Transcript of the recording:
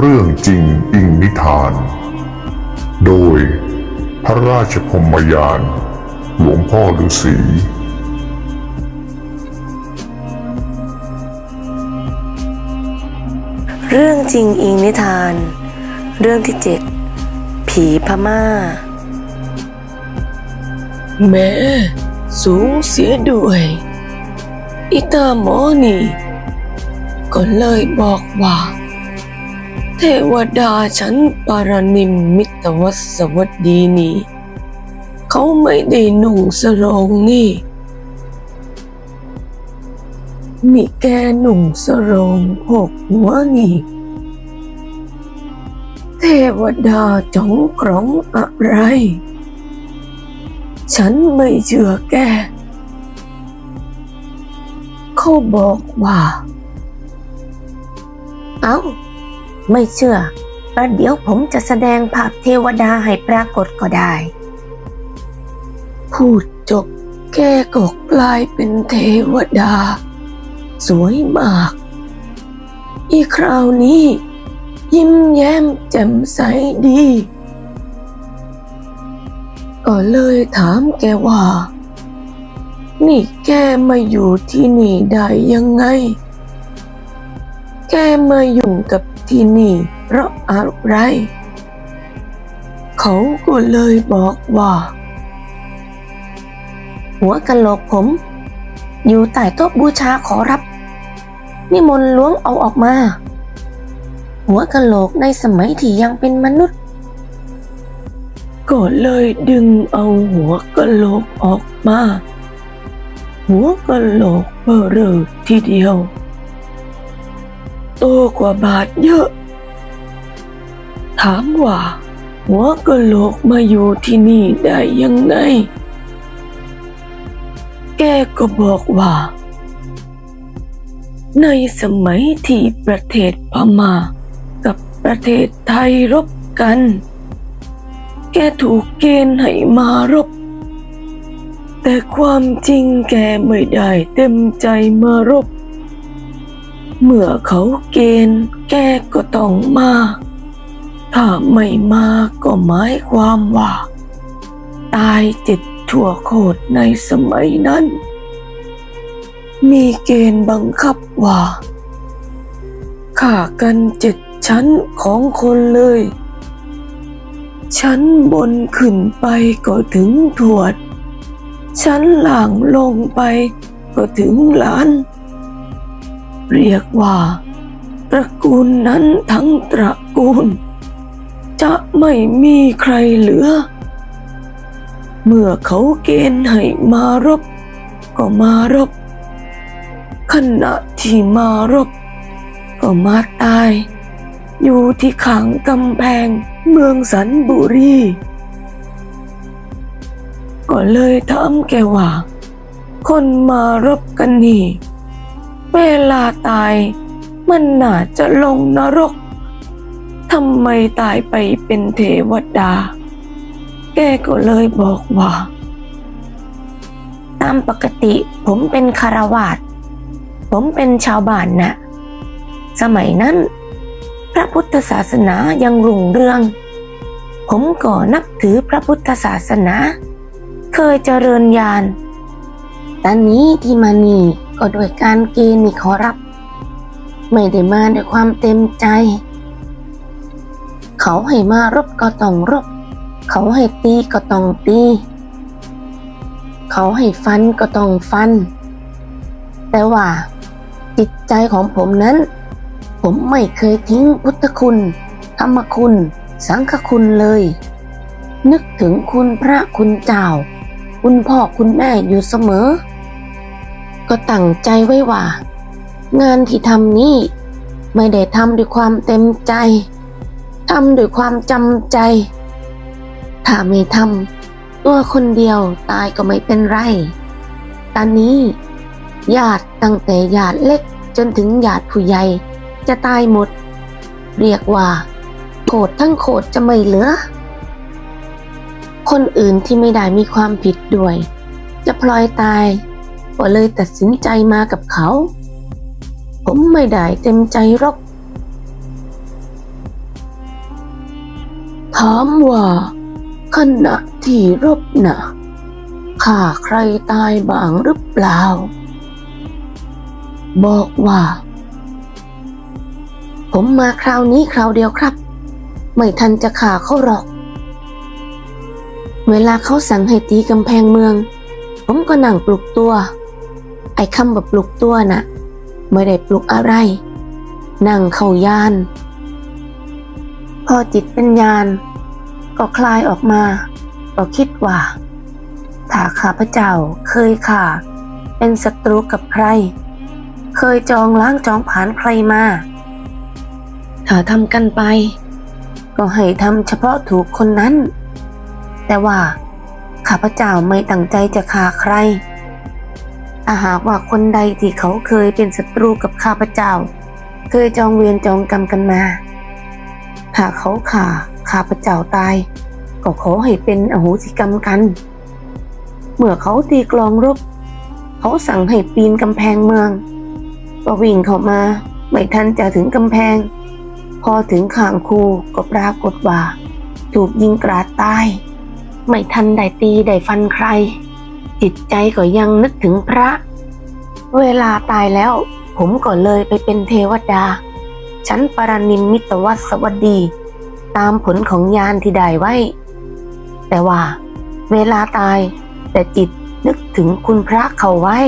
รื่องจริงอิงนิทาน โดยพระราชพรหมยาน หลวงพ่อฤาษีเรื่องจริงอิงนิทาน เรื่องที่เจ็ดผีพม่า แม่สูงเสียด้วยอีตาหมอนี่ ก็เลยบอกว่า เทวดาชั้นปารนิมมิตวสวัสดีนี่เขาไม่ได้หนุ่งสรงนี่ มีแกหนุ่งสรงหกหัวนี่เทวดาจงกรองอะไร ฉันไม่เชื่อแก เขาบอกว่า เอ้าไม่เชื่อ ประเดี๋ยวผมจะแสดงภาพเทวดาให้ปรากฏก็ได้ พูดจบแกก็กลายเป็นเทวดา สวยมาก อีคราวนี้ ยิ้มแย้มแจ่มใสดี ก็เลยถามแกว่า นี่แกมาอยู่ที่นี่ได้ยังไง แกมาอยู่กับที่นี่เพราะอะไร เขาก็เลยบอกว่า หัวกะโหลกผม อยู่ใต้โต๊ะบูชาขอรับ นิมนต์ล้วงเอาออกมา หัวกะโหลกในสมัยที่ยังเป็นมนุษย์ ก็เลยดึงเอาหัวกะโหลกออกมา หัวกะโหลกเบอเรอทีเดียว โตกว่าบาทเยอะ ถามว่า หัวกะโหลกมาอยู่ที่นี่ได้ยังไง แกก็บอกว่า ในสมัยที่ประเทศพม่ากับประเทศไทยรบกัน แกถูกเกณฑ์ให้มารบ แต่ความจริงแกไม่ได้เต็มใจมารบ เมื่อเขาเกณฑ์แกก็ต้องมา ถ้าไม่มาก็หมายความว่า ตายเจ็ดชั่วโคตรในสมัยนั้น มีเกณฑ์บังคับว่าฆ่ากันเจ็ดชั้นของคนเลย ชั้นบนขึ้นไปก็ถึงถวด ชั้นล่างลงไปก็ถึงหลาน เรียกว่า ตระกูลนั้นทั้งตระกูล จะไม่มีใครเหลือ เมื่อเขาเกณฑ์ให้มารบ ก็มารบ ขณะที่มารบ ก็มาตาย อยู่ที่ขังกำแพงเมืองสันบุรีก็เลยถามแกว่า คนมารบกันนี่ เวลาตายมันน่าจะลงนรกทำไมตายไปเป็นเทวดา แกก็เลยบอกว่า ตามปกติผมเป็นคารวาสผมเป็นชาวบ้านนะสมัยนั้น พระพุทธศาสนายังรุ่งเรือง ผมก็นับถือพระพุทธศาสนา เคยเจริญญาณตอนนี้ที่มานี่ ก็โดยการเกณฑ์นี่ขอรับ ไม่ได้มาด้วยความเต็มใจ เขาให้มารบก็ต้องรบ เขาให้ตีก็ต้องตี เขาให้ฟันก็ต้องฟัน แต่ว่าจิตใจของผมนั้น ผมไม่เคยทิ้งพุทธคุณ ธรรมคุณ สังฆคุณเลย นึกถึงคุณพระคุณเจ้า คุณพ่อคุณแม่อยู่เสมอ ก็ตั้งใจไว้ว่า งานที่ทำนี้ไม่ได้ทำด้วยความเต็มใจทำด้วยความจำใจ ถ้าไม่ทำตัวคนเดียวตายก็ไม่เป็นไร ตอนนี้ ญาติตั้งแต่ญาติเล็กจนถึงญาติผู้ใหญ่จะตายหมด เรียกว่าโขดทั้งโขดจะไม่เหลือ คนอื่นที่ไม่ได้มีความผิดด้วย จะพลอยตาย ก็เลยตัดสินใจมากับเขา ผมไม่ได้เต็มใจรบถามว่าขณะที่รบน่ะฆ่าใครตายบ้างหรือเปล่า บอกว่า ผมมาคราวนี้คราวเดียวครับ ไม่ทันจะฆ่าเขาหรอก เวลาเขาสั่งให้ตีกำแพงเมือง ผมก็นั่งปลุกตัว ไอ้คำว่าปลุกตัวน่ะไม่ได้ปลุกอะไร นั่งเข้ายาน พอจิตเป็นญาณก็คลายออกมา ก็คิดว่า ถ้าข้าพเจ้าเคยข่า เป็นศัตรูกับใคร เคยจองล้างจองผ่านใครมา ถ้าทำกันไป ก็ให้ทำเฉพาะถูกคนนั้น แต่ว่าข้าพเจ้าไม่ตั้งใจจะฆ่าใคร ถ้าหากว่าคนใดที่เขาเคยเป็นศัตรูกับข้าพเจ้า เคยจองเวรจองกรรมกันมาถ้าเขาข่าข้าพเจ้าตาย ก็ขอให้เป็นอโหสิกรรมกัน เมื่อเขาตีกลองรบ เขาสั่งให้ปีนกำแพงเมือง ก็วิ่งเข้ามา ไม่ทันจะถึงกำแพง พอถึงข้างคูก็ปรากฏว่า ถูกยิงกราดตาย ไม่ทันได้ตีได้ฟันใคร จิตใจก็ยังนึกถึงพระ เวลาตายแล้ว ผมก็เลยไปเป็นเทวดา ชั้นปรนิมมิตวัสวัสดี ตามผลของยานที่ได้ไว้ แต่ว่า เวลาตายแต่จิตนึกถึงคุณพระเขาไว้